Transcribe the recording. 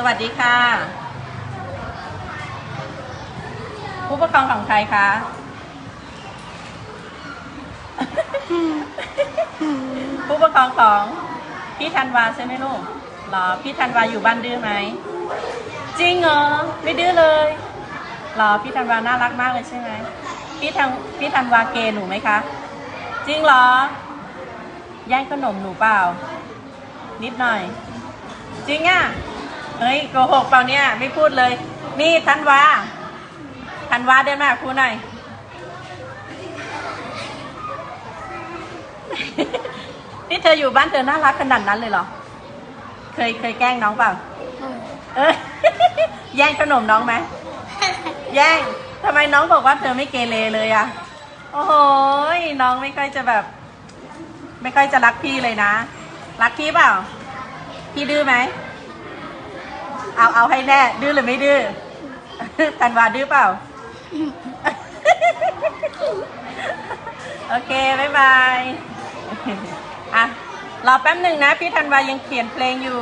สวัสดีค่ะ ผู้ปกครองของใครคะ ผู้ปกครองของพี่ธันวาใช่ไหมลูกเหรอ พี่ธันวาอยู่บ้านดื้อไหม จริงเหรอ ไม่ดื้อเลยเหรอ พี่ธันวาน่ารักมากเลยใช่ไหม พี่ธันพี่ธันวาเกย์หนูไหมคะ จริงเหรอ แย่งขนมหนูเปล่า นิดหน่อย จริงอะ เฮ้ยโกหกเปล่าเนี่ยไม่พูดเลย นี่ธันวาธันวาเดินมาครูหน่อย นี่เธออยู่บ้านเธอน่ารักขนาดนั้นเลยเหรอ เคยเคยแกล้งน้องเปล่า เอ้ยแย่งขนมน้องไหมแย่งทำไมน้องบอกว่าเธอไม่เกเรเลยอะโอ้โหยน้องไม่ค่อยจะแบบ ไม่ค่อยจะรักพี่เลยนะ รักพี่เปล่า พี่ดื้อไหม เอาเอาให้แน่ ดื้อหรือไม่ดื้อธันวาดื้อเปล่า โอเค บ๊ายบาย อะ รอแป๊บหนึ่งนะ พี่ธันวายังเขียนเพลงอยู่